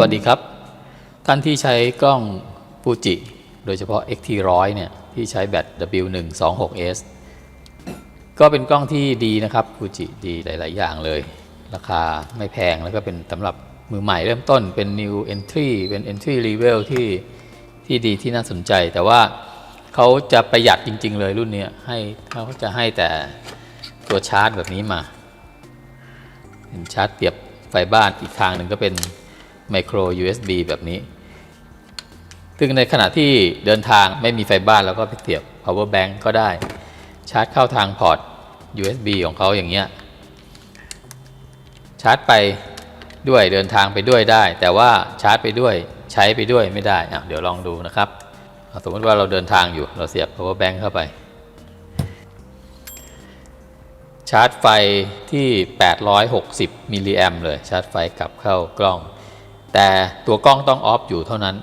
วัสดีครับ ท่านที่ใช้กล้องฟูจิ โดยเฉพาะ XT100 เนี่ยที่ใช้แบต W126S ก็เป็นกล้องที่ดีนะครับฟูจิดีหลาย ๆ อย่างเลย ราคาไม่แพงแล้วก็เป็นสำหรับมือใหม่เริ่มต้นเป็น new entry เป็น entry level ที่ที่ดีที่น่าสนใจ แต่ว่าเขาจะประหยัดจริง ๆ เลยรุ่นเนี้ยให้เขาจะให้แต่ตัวชาร์จแบบนี้มาเป็นชาร์จเสียบไฟบ้านอีกทางหนึ่งก็เป็น ไมโคร USB แบบนี้ ซึ่งในขณะที่เดินทางไม่มีไฟบ้านเราก็ไปเสียบ power bank ก็ได้ ชาร์จเข้าทางพอร์ต USB ของเขาอย่างเงี้ย ชาร์จไปด้วยเดินทางไปด้วยได้ แต่ว่าชาร์จไปด้วยใช้ไปด้วยไม่ได้อะเดี๋ยวลองดูนะครับ สมมติว่าเราเดินทางอยู่เราเสียบ power bank เข้าไป ชาร์จไฟที่ 860มิลลิแอมเลย ชาร์จไฟกลับเข้ากล้อง แต่ตัวกล้องต้องออฟอยู่เท่านั้น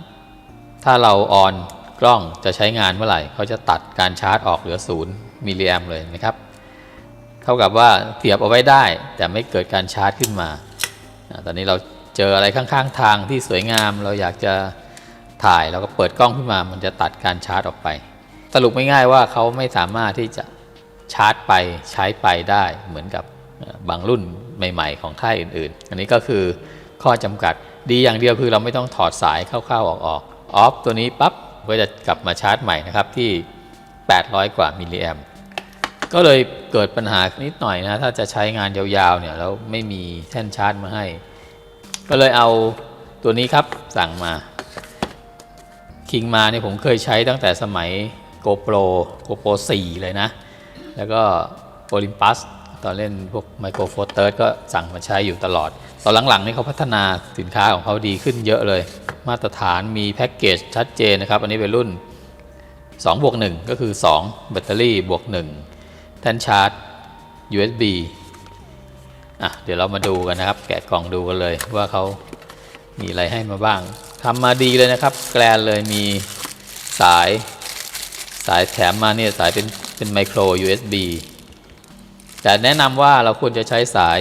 ถ้าเราออนกล้องจะใช้งานเมื่อไหร่เขาจะตัดการชาร์จออกเหลือ0มิลลิแอมเลยนะครับ เท่ากับว่าเสียบเอาไว้ได้ แต่ไม่เกิดการชาร์จขึ้นมา ตอนนี้เราเจออะไรข้างๆ ทางที่สวยงาม เราอยากจะถ่ายเราก็เปิดกล้องขึ้นมา มันจะตัดการชาร์จออกไป สรุปง่ายๆว่าเขาไม่สามารถที่จะชาร์จไปใช้ไปได้เหมือนกับบางรุ่นใหม่ ๆ ของค่ายอื่น ๆ อันนี้ก็คือข้อจำกัด ดีอย่างเดียวคือเราไม่ต้องถอดสายเข้าๆออกๆออฟตัวนี้ปั๊บก็จะกลับมาชาร์จใหม่นะครับที่ 800 กว่ามิลลิแอมก็เลยเกิดปัญหานิดหน่อยนะถ้าจะใช้งานยาวๆเนี่ยแล้วไม่มีแท่นชาร์จมาให้ ก็เลยเอาตัวนี้ครับสั่งมาคิงมาเนี่ยผมเคยใช้ตั้งแต่สมัย GoPro GoPro 4 เลยนะ แล้วก็ Olympus ตอนเล่นพวก Micro Four Third ก็สั่งมาใช้อยู่ตลอด ตอนหลังๆนี่เขาพัฒนาสินค้าของเขาดีขึ้นเยอะเลย มาตรฐานมีแพ็กเกจชัดเจนนะครับ อันนี้เป็นรุ่น2บวก1ก็คือ 2 แบตเตอรี่บวก1แท่นชาร์จ USB อะเดี๋ยวเรามาดูกันนะครับ แกะกล่องดูกันเลยว่าเขามีอะไรให้มาบ้างทำมาดีเลยนะครับ แกลนเลยมีสายสายแถมมาเนี่ยสายเป็นเป็นไมโคร USB แต่แนะนำว่าเราควรจะใช้สาย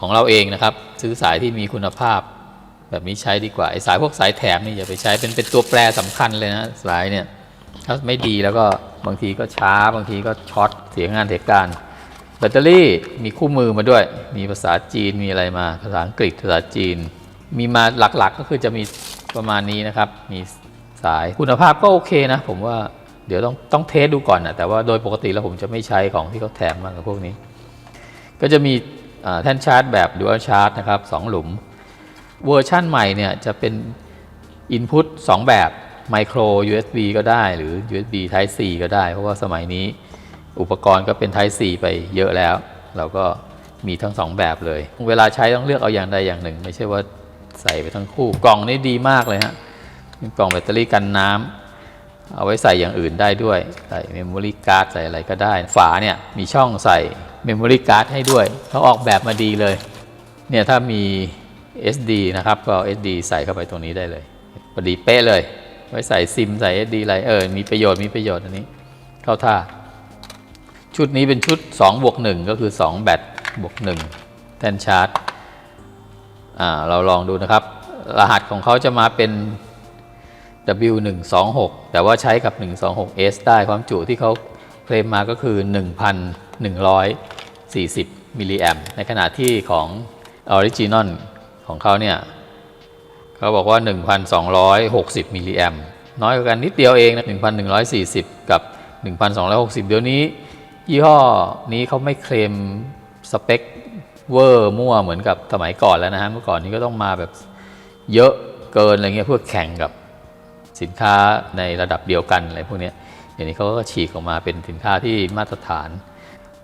ของเราเองนะครับ ซื้อสายที่มีคุณภาพ แบบนี้ใช้ดีกว่าไอสายพวกสายแถมนี่อย่าไปใช้เป็นเป็นตัวแปรสำคัญเลยนะสายเนี่ยถ้าไม่ดีแล้วก็บางทีก็ช้าบางทีก็ช็อตเสียงานเสียการแบตเตอรี่มีคู่มือมาด้วย มีภาษาจีนมีอะไรมาภาษาอังกฤษภาษาจีน มีมาหลักๆก็คือจะมีประมาณนี้นะครับ มีสายคุณภาพก็โอเคนะ ผมว่าเดี๋ยวต้องต้องเทสดูก่อนนะแต่ว่าโดยปกติแล้วผมจะไม่ใช้ของที่เขาแถมมากับพวกนี้ ก็จะมี แท่นชาร์จแบบ Dual Charge นะครับสองหลุม เวอร์ชั่นใหม่เนี่ยจะเป็น Input 2 แบบ Micro USB ก็ได้หรือ USB Type C ก็ได้ เพราะว่าสมัยนี้อุปกรณ์ก็เป็น Type C ไปเยอะแล้ว เราก็มีทั้งสองแบบเลย เวลาใช้ต้องเลือกเอาอย่างใดอย่างหนึ่ง ไม่ใช่ว่าใส่ไปทั้งคู่ กล่องนี่ดีมากเลยฮะเป็นกล่องแบตเตอรี่กันน้ำเอาไว้ใส่อย่างอื่นได้ด้วย ใส่เมมโมรี่การ์ดใส่อะไรก็ได้ ฝาเนี่ยมีช่องใส่ เมมโมรี่การ์ดให้ด้วยเขาออกแบบมาดีเลย เนี่ยถ้ามี SD นะครับ ก็ SD ใส่เข้าไปตรงนี้ได้เลยพอดีเป๊ะเลย ไว้ใส่ซิมใส่ SD อะไรเออ มีประโยชน์มีประโยชน์อันนี้ เข้าท่า ชุดนี้เป็นชุด2บวก1ก็คือ 2 แบตบวก1แทนชาร์จอ่าเราลองดูนะครับ รหัสของเขาจะมาเป็น W126 แต่ว่าใช้กับ 126S ได้ความจุที่เขาเคลมมาก็คือ 40มิลลิแอมในขณะที่ของ Original ของเขาเนี่ยเขาบอกว่า 1,260มิลลิแอมน้อยกว่ากันนิดเดียวเองนะ1,140 กับ 1,260 เดี๋ยวนี้ ยี่ห้อนี้เขาไม่เคลมสเปคเวอร์มั่วเหมือนกับสมัยก่อนแล้วนะฮะเมื่อก่อนนี้ก็ต้องมาแบบเยอะเกินอะไรเงี้ยเพื่อแข่งกับสินค้าในระดับเดียวกันอะไรพวกนี้ยเดี๋ยวนี้เขาก็ฉีกออกมาเป็นสินค้าที่มาตรฐาน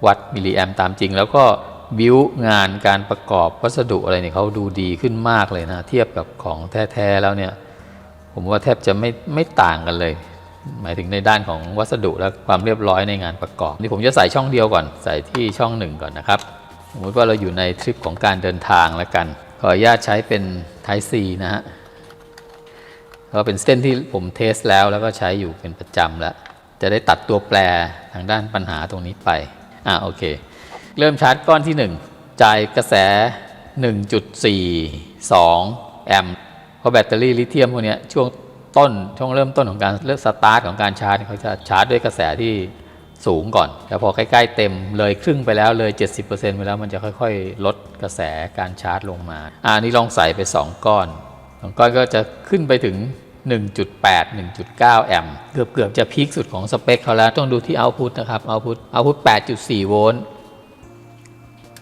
วัดมิลลิแอมตามจริง แล้วก็บิวงานการประกอบวัสดุอะไรเนี่ยเขาดูดีขึ้นมากเลยนะ เทียบกับของแท้ๆแล้วเนี่ย ผมว่าแทบจะไม่ไม่ต่างกันเลย หมายถึงในด้านของวัสดุและความเรียบร้อยในงานประกอบ นี่ผมจะใส่ช่องเดียวก่อนใส่ที่ช่องหนึ่งก่อนนะครับสมมติว่าเราอยู่ในทริปของการเดินทางแล้วกัน ขออนุญาตใช้เป็น Type C นะฮะก็เป็นเส้นที่ผมเทสแล้วแล้วก็ใช้อยู่เป็นประจำแล้ว จะได้ตัดตัวแปรทางด้านปัญหาตรงนี้ไป อ่าโอเค เริ่มชาร์จก้อนที่ 1 จ่ายกระแส 1.42 แอมป์ราะแบตเตอรี่ลิเธียมพวกเนี้ยช่วงต้นช่วงเริ่มต้นของการเริ่มสตาร์ทของการชาร์จเขาจะชาร์จด้วยกระแสที่สูงก่อน แต่พอใกล้ ๆ เต็มเลยครึ่งไปแล้วเลย 70%ไปแล้วมันจะค่อยๆ ลดกระแสการชาร์จลงมา อ่านี่ลองใส่ไป 2 ก้อนสองก้อนก็จะขึ้นไปถึง 1.8 1.9 แอมป์เกือบเกือบๆจะพีคสุดของสเปคเขาแล้ว ต้องดูที่เอาพุตนะครับเอาพุตเอาพุต8.4 โวลต์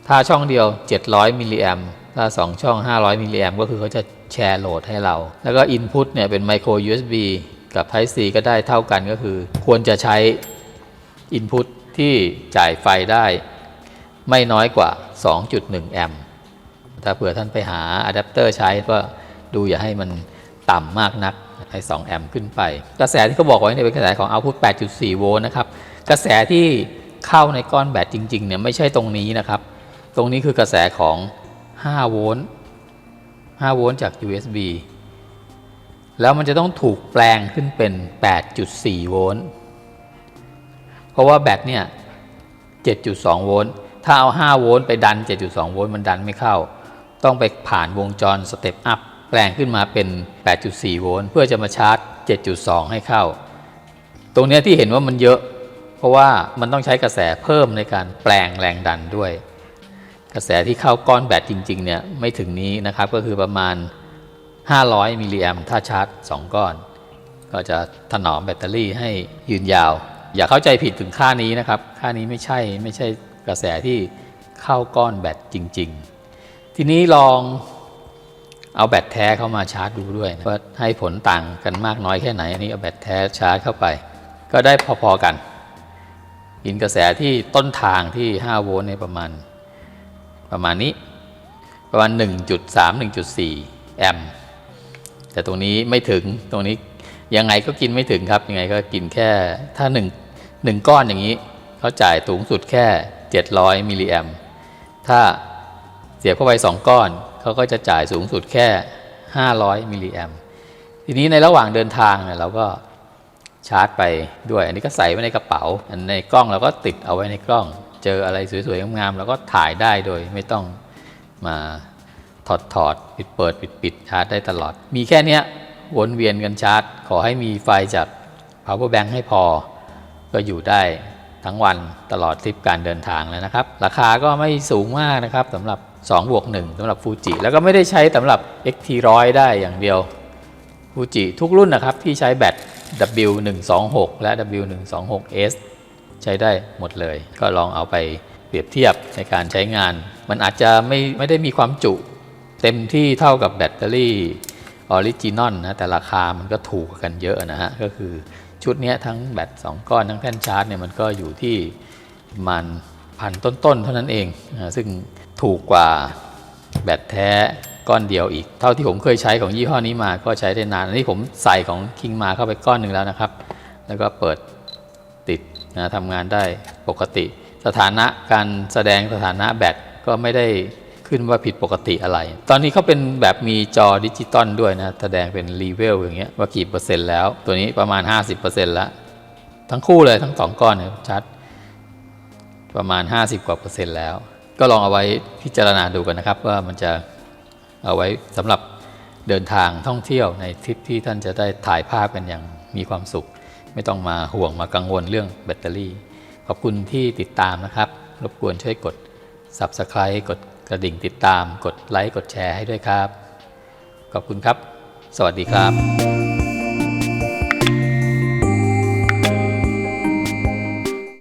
ถ้าช่องเดียว 700 มิลลิแอมป์ถ้า 2 ช่อง 500 มิลลิแอมป์ก็คือเขาจะแชร์โหลดให้เรา แล้วก็ Input เนี่ยเป็น Micro USB กับ Type C ก็ได้เท่ากันก็คือ ควรจะใช้ Input ที่จ่ายไฟได้ไม่น้อยกว่า 2.1 แอมป์ถ้าเผื่อท่านไปหาอะแดปเตอร์ใช้ก็ดูอย่าให้มันต่ำมากนัก ให้2แอมป์ขึ้นไป กระแสที่เขาบอกไว้เนี่ยเป็นกระแสของ output 8.4 โวลต์นะครับ กระแสที่เข้าในก้อนแบตจริงๆเนี่ยไม่ใช่ตรงนี้นะครับ ตรงนี้คือกระแสของ 5 โวลต์ 5 โวลต์จาก USB แล้วมันจะต้องถูกแปลงขึ้นเป็น 8.4 โวลต์ เพราะว่าแบตเนี่ย 7.2 โวลต์ ถ้าเอา 5 โวลต์ไปดัน 7.2 โวลต์มันดันไม่เข้า ต้องไปผ่านวงจรสเต็ปอัพ แปลงขึ้นมาเป็น 8.4 โวลต์เพื่อจะมาชาร์จ 7.2 ให้เข้า ตรงนี้ที่เห็นว่ามันเยอะ เพราะว่ามันต้องใช้กระแสเพิ่มในการแปลงแรงดันด้วย กระแสที่เข้าก้อนแบตจริงๆเนี่ยไม่ถึงนี้นะครับก็คือประมาณ 500 มิลลิแอมถ้าชาร์จ 2 ก้อน ก็จะถนอมแบตเตอรี่ให้ยืนยาว อย่าเข้าใจผิดถึงค่านี้นะครับ ค่านี้ไม่ใช่ไม่ใช่กระแสที่เข้าก้อนแบตจริง ๆ ทีนี้ลอง เอาแบตแท้เข้ามาชาร์จดูด้วยนะว่าให้ผลต่างกันมากน้อยแค่ไหน อันนี้เอาแบตแท้ชาร์จเข้าไป ก็ได้พอๆกันกินกระแสที่ต้นทางที่ 5 โวลต์เนี่ยประมาณประมาณนี้ ประมาณ 1.3 1.4 แอมป์แต่ตรงนี้ไม่ถึงตรงนี้ยังไงก็กินไม่ถึงครับ ยังไงก็กินแค่ถ้า1 1ก้อนอย่างนี้เขาจ่ายสูงสุดแค่ 700 มิลลิแอมป์ถ้า เสียบเข้าไป2ก้อนเขาก็จะจ่ายสูงสุดแค่ 500 มิลลิแอมทีนี้ในระหว่างเดินทางเนี่ยเราก็ชาร์จไปด้วย อันนี้ก็ใส่ไว้ในกระเป๋า อันในกล้องเราก็ติดเอาไว้ในกล้อง เจออะไรสวยๆงามๆเราก็ถ่ายได้โดยไม่ต้องมาถอดถอดปิดเปิดปิดปิดชาร์จได้ตลอด มีแค่นี้วนเวียนกันชาร์จ ขอให้มีไฟจาก power bank ให้พอ ก็อยู่ได้ ทั้งวันตลอดทริปการเดินทางแล้วนะครับ ราคาก็ไม่สูงมากนะครับสำหรับ2บวก1สำหรับฟูจิแล้วก็ไม่ได้ใช้สำหรับ XT100 ได้อย่างเดียวฟูจิทุกรุ่นนะครับที่ใช้แบต W126 และ W126S ใช้ได้หมดเลย ก็ลองเอาไปเปรียบเทียบในการใช้งาน มันอาจจะไม่ไม่ได้มีความจุเต็มที่เท่ากับแบตเตอรี่ออริจินอลนะแต่ราคามันก็ถูกกันเยอะนะฮะก็คือ ชุดนี้ทั้งแบต2ก้อนทั้งแท่นชาร์จเนี่ยมันก็อยู่ที่ประมันพันต้นๆ เท่านั้นเองนะซึ่งถูกกว่าแบตแท้ก้อนเดียวอีก เท่าที่ผมเคยใช้ของยี่ห้อนี้มาก็ใช้ได้นาน อันนี้ผมใส่ของคิงมาเข้าไปก้อนหนึ่งแล้วนะครับ แล้วก็เปิดติดนะทำงานได้ปกติ สถานะการแสดงสถานะแบตก็ไม่ได้ ขึ้นว่าผิดปกติอะไร ตอนนี้เขาเป็นแบบมีจอดิจิตอลด้วยนะ แสดงเป็นรีเวลอย่างเงี้ยว่ากี่เปอร์เซ็นต์แล้ว ตัวนี้ประมาณ 50%แล้ว ทั้งคู่เลยทั้งสองก้อนเนี่ยชัด ประมาณ 50 กว่าเปอร์เซ็นต์แล้ว ก็ลองเอาไว้พิจารณาดูกันนะครับ ว่ามันจะเอาไว้สำหรับเดินทางท่องเที่ยวในทริปที่ท่านจะได้ถ่ายภาพกันอย่างมีความสุข ไม่ต้องมาห่วงมากังวลเรื่องแบตเตอรี่ ขอบคุณที่ติดตามนะครับ รบกวนช่วยกด Subscribe กด ระดิ่งติดตามกดไลค์กดแชร์ให้ด้วยครับ ขอบคุณครับ สวัสดีครับ